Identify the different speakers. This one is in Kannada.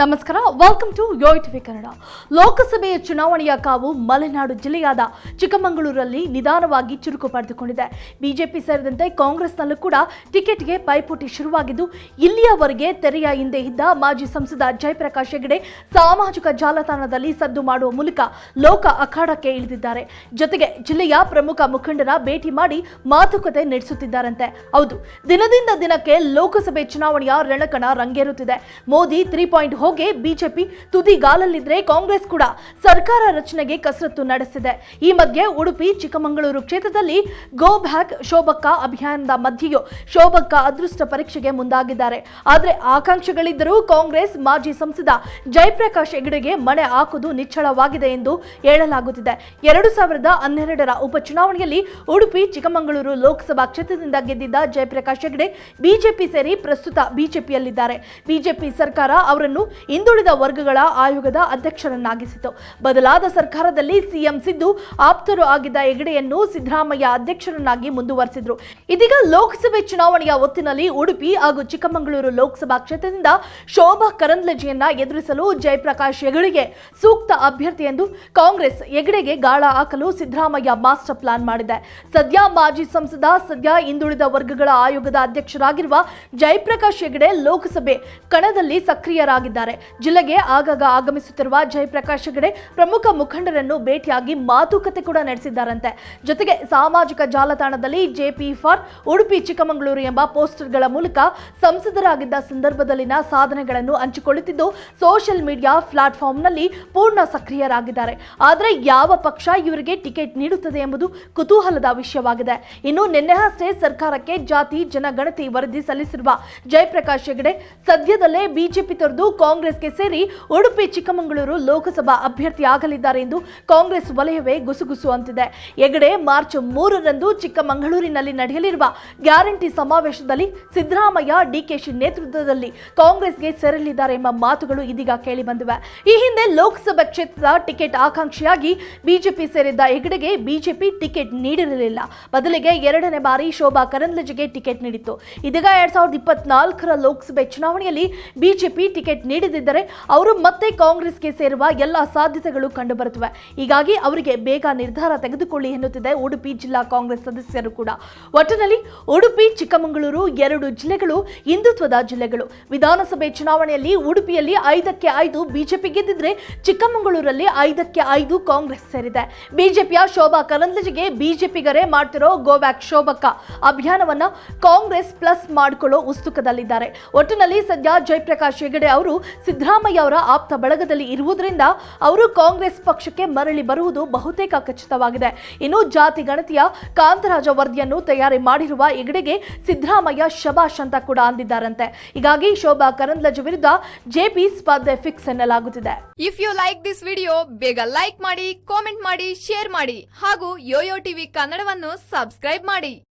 Speaker 1: ನಮಸ್ಕಾರ welcome to Yoyo TV Kannada ಲೋಕಸಭೆಯ ಚುನಾವಣೆಯ ಕಾವು ಮಲೆನಾಡು ಜಿಲ್ಲೆಯಾದ ಚಿಕ್ಕಮಗಳೂರಲ್ಲಿ ನಿಧಾನವಾಗಿ ಚುರುಕು ಪಡೆದುಕೊಂಡಿದೆ. ಬಿಜೆಪಿ ಸೇರಿದಂತೆ ಕಾಂಗ್ರೆಸ್ನಲ್ಲೂ ಕೂಡ ಟಿಕೆಟ್ಗೆ ಪೈಪೋಟಿ ಶುರುವಾಗಿದ್ದು, ಇಲ್ಲಿಯವರೆಗೆ ತೆರೆಯ ಹಿಂದೆ ಇದ್ದ ಮಾಜಿ ಸಂಸದ ಜಯಪ್ರಕಾಶ್ ಹೆಗಡೆ ಸಾಮಾಜಿಕ ಜಾಲತಾಣದಲ್ಲಿ ಸದ್ದು ಮಾಡುವ ಮೂಲಕ ಲೋಕ ಅಖಾಡಕ್ಕೆ ಇಳಿದಿದ್ದಾರೆ. ಜೊತೆಗೆ ಜಿಲ್ಲೆಯ ಪ್ರಮುಖ ಮುಖಂಡರ ಭೇಟಿ ಮಾಡಿ ಮಾತುಕತೆ ನಡೆಸುತ್ತಿದ್ದಾರಂತೆ. ಹೌದು, ದಿನದಿಂದ ದಿನಕ್ಕೆ ಲೋಕಸಭೆ ಚುನಾವಣೆಯ ರಣಕಣ ರಂಗೇರುತ್ತಿದೆ. ಮೋದಿ ತ್ರೀ ಪಾಯಿಂಟ್ ಹೋಗಿ ಬಿಜೆಪಿ ತುದಿಗಾಲಲ್ಲಿದ್ರೆ ಕಾಂಗ್ರೆಸ್ ಕೂಡ ಸರ್ಕಾರ ರಚನೆಗೆ ಕಸರತ್ತು ನಡೆಸಿದೆ. ಈ ಮಧ್ಯೆ ಉಡುಪಿ, ಚಿಕ್ಕಮಗಳೂರು ಕ್ಷೇತ್ರದಲ್ಲಿ ಗೋ ಬ್ಯಾಕ್ ಶೋಭಕ್ಕ ಅಭಿಯಾನದ ಮಧ್ಯೆಯೂ ಶೋಭಕ್ಕ ಅದೃಷ್ಟ ಪರೀಕ್ಷೆಗೆ ಮುಂದಾಗಿದ್ದಾರೆ. ಆದರೆ ಆಕಾಂಕ್ಷೆಗಳಿದ್ದರೂ ಕಾಂಗ್ರೆಸ್ ಮಾಜಿ ಸಂಸದ ಜಯಪ್ರಕಾಶ್ ಹೆಗಡೆಗೆ ಮಣೆ ಹಾಕುವುದು ನಿಚ್ಚಳವಾಗಿದೆ ಎಂದು ಹೇಳಲಾಗುತ್ತಿದೆ. ಎರಡು ಸಾವಿರದ ಹನ್ನೆರಡರ ಉಪಚುನಾವಣೆಯಲ್ಲಿ ಉಡುಪಿ, ಚಿಕ್ಕಮಗಳೂರು ಲೋಕಸಭಾ ಕ್ಷೇತ್ರದಿಂದ ಗೆದ್ದಿದ್ದ ಜಯಪ್ರಕಾಶ್ ಹೆಗಡೆ ಬಿಜೆಪಿ ಸೇರಿ ಪ್ರಸ್ತುತ ಬಿಜೆಪಿಯಲ್ಲಿದ್ದಾರೆ. ಬಿಜೆಪಿ ಸರ್ಕಾರ ಅವರನ್ನು ಹಿಂದುಳಿದ ವರ್ಗಗಳ ಆಯೋಗದ ಅಧ್ಯಕ್ಷರನ್ನಾಗಿಸಿತು. ಬದಲಾದ ಸರ್ಕಾರದಲ್ಲಿ ಸಿಎಂ ಸಿದ್ದು ಆಪ್ತರು ಆಗಿದ್ದ ಹೆಗಡೆಯನ್ನು ಸಿದ್ದರಾಮಯ್ಯ ಅಧ್ಯಕ್ಷರನ್ನಾಗಿ ಮುಂದುವರೆಸಿದ್ರು. ಇದೀಗ ಲೋಕಸಭೆ ಚುನಾವಣೆಯ ಹೊತ್ತಿನಲ್ಲಿ ಉಡುಪಿ ಹಾಗೂ ಚಿಕ್ಕಮಗಳೂರು ಲೋಕಸಭಾ ಕ್ಷೇತ್ರದಿಂದ ಶೋಭಾ ಕರಂದ್ಲಜೆಯನ್ನ ಎದುರಿಸಲು ಜಯಪ್ರಕಾಶ್ ಹೆಗಡೆಗೆ ಸೂಕ್ತ ಅಭ್ಯರ್ಥಿ ಎಂದು ಕಾಂಗ್ರೆಸ್ ಹೆಗಡೆಗೆ ಗಾಳ ಹಾಕಲು ಸಿದ್ದರಾಮಯ್ಯ ಮಾಸ್ಟರ್ ಪ್ಲಾನ್ ಮಾಡಿದೆ. ಸದ್ಯ ಮಾಜಿ ಸಂಸದ, ಸದ್ಯ ಹಿಂದುಳಿದ ವರ್ಗಗಳ ಆಯೋಗದ ಅಧ್ಯಕ್ಷರಾಗಿರುವ ಜಯಪ್ರಕಾಶ್ ಹೆಗಡೆ ಲೋಕಸಭೆ ಕಣದಲ್ಲಿ ಸಕ್ರಿಯರಾಗಿದ್ದಾರೆ. ಜಿಲ್ಲೆಗೆ ಆಗಾಗ ಆಗಮಿಸುತ್ತಿರುವ ಜಯಪ್ರಕಾಶ್ ಹೆಗಡೆ ಪ್ರಮುಖ ಮುಖಂಡರನ್ನು ಭೇಟಿಯಾಗಿ ಮಾತುಕತೆ ಕೂಡ ನಡೆಸಿದ್ದಾರಂತೆ. ಜೊತೆಗೆ ಸಾಮಾಜಿಕ ಜಾಲತಾಣದಲ್ಲಿ ಜೆಪಿ ಫಾರ್, ಉಡುಪಿ, ಚಿಕ್ಕಮಗಳೂರು ಎಂಬ ಪೋಸ್ಟರ್ಗಳ ಮೂಲಕ ಸಂಸದರಾಗಿದ್ದ ಸಂದರ್ಭದಲ್ಲಿನ ಸಾಧನೆಗಳನ್ನು ಹಂಚಿಕೊಳ್ಳುತ್ತಿದ್ದು, ಸೋಷಿಯಲ್ ಮೀಡಿಯಾ ಪ್ಲಾಟ್ಫಾರ್ಮ್ನಲ್ಲಿ ಪೂರ್ಣ ಸಕ್ರಿಯರಾಗಿದ್ದಾರೆ. ಆದರೆ ಯಾವ ಪಕ್ಷ ಇವರಿಗೆ ಟಿಕೆಟ್ ನೀಡುತ್ತದೆ ಎಂಬುದು ಕುತೂಹಲದ ವಿಷಯವಾಗಿದೆ. ಇನ್ನು ನಿನ್ನೆ ಅಷ್ಟೇ ಸರ್ಕಾರಕ್ಕೆ ಜಾತಿ ಜನಗಣತಿ ವರದಿ ಸಲ್ಲಿಸಿರುವ ಜಯಪ್ರಕಾಶ್ ಹೆಗಡೆ ಸದ್ಯದಲ್ಲೇ ಬಿಜೆಪಿ ತೊರೆದು ಕಾಂಗ್ರೆಸ್ಗೆ ಸೇರಿ ಉಡುಪಿ, ಚಿಕ್ಕಮಗಳೂರು ಲೋಕಸಭಾ ಅಭ್ಯರ್ಥಿಯಾಗಲಿದ್ದಾರೆ ಎಂದು ಕಾಂಗ್ರೆಸ್ ವಲಯವೇ ಗುಸುಗುಸು ಅಂತಿದೆ. ಹೆಗಡೆ ಮಾರ್ಚ್ ಮೂರರಂದು ಚಿಕ್ಕಮಗಳೂರಿನಲ್ಲಿ ನಡೆಯಲಿರುವ ಗ್ಯಾರಂಟಿ ಸಮಾವೇಶದಲ್ಲಿ ಸಿದ್ದರಾಮಯ್ಯ ಡಿಕೆಶಿ ನೇತೃತ್ವದಲ್ಲಿ ಕಾಂಗ್ರೆಸ್ಗೆ ಸೇರಲಿದ್ದಾರೆ ಎಂಬ ಮಾತುಗಳು ಇದೀಗ ಕೇಳಿಬಂದಿವೆ. ಈ ಹಿಂದೆ ಲೋಕಸಭಾ ಕ್ಷೇತ್ರದ ಟಿಕೆಟ್ ಆಕಾಂಕ್ಷಿಯಾಗಿ ಬಿಜೆಪಿ ಸೇರಿದ್ದ ಹೆಗಡೆಗೆ ಬಿಜೆಪಿ ಟಿಕೆಟ್ ನೀಡಿರಲಿಲ್ಲ. ಬದಲಿಗೆ ಎರಡನೇ ಬಾರಿ ಶೋಭಾ ಕರಂದ್ಲಜೆಗೆ ಟಿಕೆಟ್ ನೀಡಿತ್ತು. ಇದೀಗ ಎರಡ್ ಸಾವಿರದ ಇಪ್ಪತ್ನಾಲ್ಕರ ಲೋಕಸಭೆ ಚುನಾವಣೆಯಲ್ಲಿ ಬಿಜೆಪಿ ಟಿಕೆಟ್ ನೀಡದಿದ್ದರೆ ಅವರು ಮತ್ತೆ ಕಾಂಗ್ರೆಸ್ಗೆ ಸೇರುವ ಎಲ್ಲ ಸಾಧ್ಯತೆಗಳು ಕಂಡುಬರುತ್ತವೆ. ಹೀಗಾಗಿ ಅವರಿಗೆ ಬೇಗ ನಿರ್ಧಾರ ತೆಗೆದುಕೊಳ್ಳಿ ಎನ್ನುತ್ತಿದೆ ಉಡುಪಿ ಜಿಲ್ಲಾ ಕಾಂಗ್ರೆಸ್ ಸದಸ್ಯರು ಕೂಡ. ಒಟ್ಟಿನಲ್ಲಿ ಉಡುಪಿ, ಚಿಕ್ಕಮಗಳೂರು ಎರಡು ಜಿಲ್ಲೆಗಳು, ಹಿಂದುತ್ವದ ಜಿಲ್ಲೆಗಳು. ವಿಧಾನಸಭೆ ಚುನಾವಣೆಯಲ್ಲಿ ಉಡುಪಿಯಲ್ಲಿ ಐದಕ್ಕೆ ಐದು, ಬಿಜೆಪಿ ಗೆದ್ದಿದ್ರೆ ಚಿಕ್ಕಮಗಳೂರಲ್ಲಿ ಐದಕ್ಕೆ ಐದು ಕಾಂಗ್ರೆಸ್ ಸೇರಿದೆ. ಬಿಜೆಪಿಯ ಶೋಭಾ ಕರಂದ್ಲಜೆಗೆ ಬಿಜೆಪಿಗರೇ ಮಾಡ್ತಿರೋ ಗೋ ಬ್ಯಾಕ್ ಶೋಭಕ್ಕ ಅಭಿಯಾನವನ್ನ ಕಾಂಗ್ರೆಸ್ ಪ್ಲಸ್ ಮಾಡಿಕೊಳ್ಳೋ ಉತ್ಸುಕದಲ್ಲಿದ್ದಾರೆ. ಒಟ್ಟಿನಲ್ಲಿ ಸದ್ಯ ಜಯಪ್ರಕಾಶ್ ಹೆಗಡೆ ಅವರು ಸಿದ್ದರಾಮಯ್ಯ ಅವರ ಆಪ್ತ ಬಳಗದಲ್ಲಿ ಇರುವುದರಿಂದ ಅವರು ಕಾಂಗ್ರೆಸ್ ಪಕ್ಷಕ್ಕೆ ಮರಳಿ ಬರುವುದು ಬಹುತೇಕ ಖಚಿತವಾಗಿದೆ. ಇನ್ನು ಜಾತಿ ಗಣತಿಯ ಕಾಂತರಾಜ ವರದಿಯನ್ನು ತಯಾರಿ ಮಾಡಿರುವ ಹೆಗಡೆಗೆ ಸಿದ್ದರಾಮಯ್ಯ ಶಬಾಷ್ ಅಂತ ಕೂಡ ಅಂದಿದ್ದಾರಂತೆ. ಹೀಗಾಗಿ ಶೋಭಾ ಕರಂದ್ಲಜ್ ವಿರುದ್ಧ ಜೆಪಿ ಸ್ಪರ್ಧೆ ಫಿಕ್ಸ್ ಎನ್ನಲಾಗುತ್ತಿದೆ.
Speaker 2: If you like this video ಬೇಗ ಲೈಕ್ ಮಾಡಿ ಕಾಮೆಂಟ್ ಮಾಡಿ ಶೇರ್ ಮಾಡಿ ಹಾಗೂ ಯೋಯೋ ಟಿವಿ ಕನ್ನಡವನ್ನು ಸಬ್ಸ್ಕ್ರೈಬ್ ಮಾಡಿ.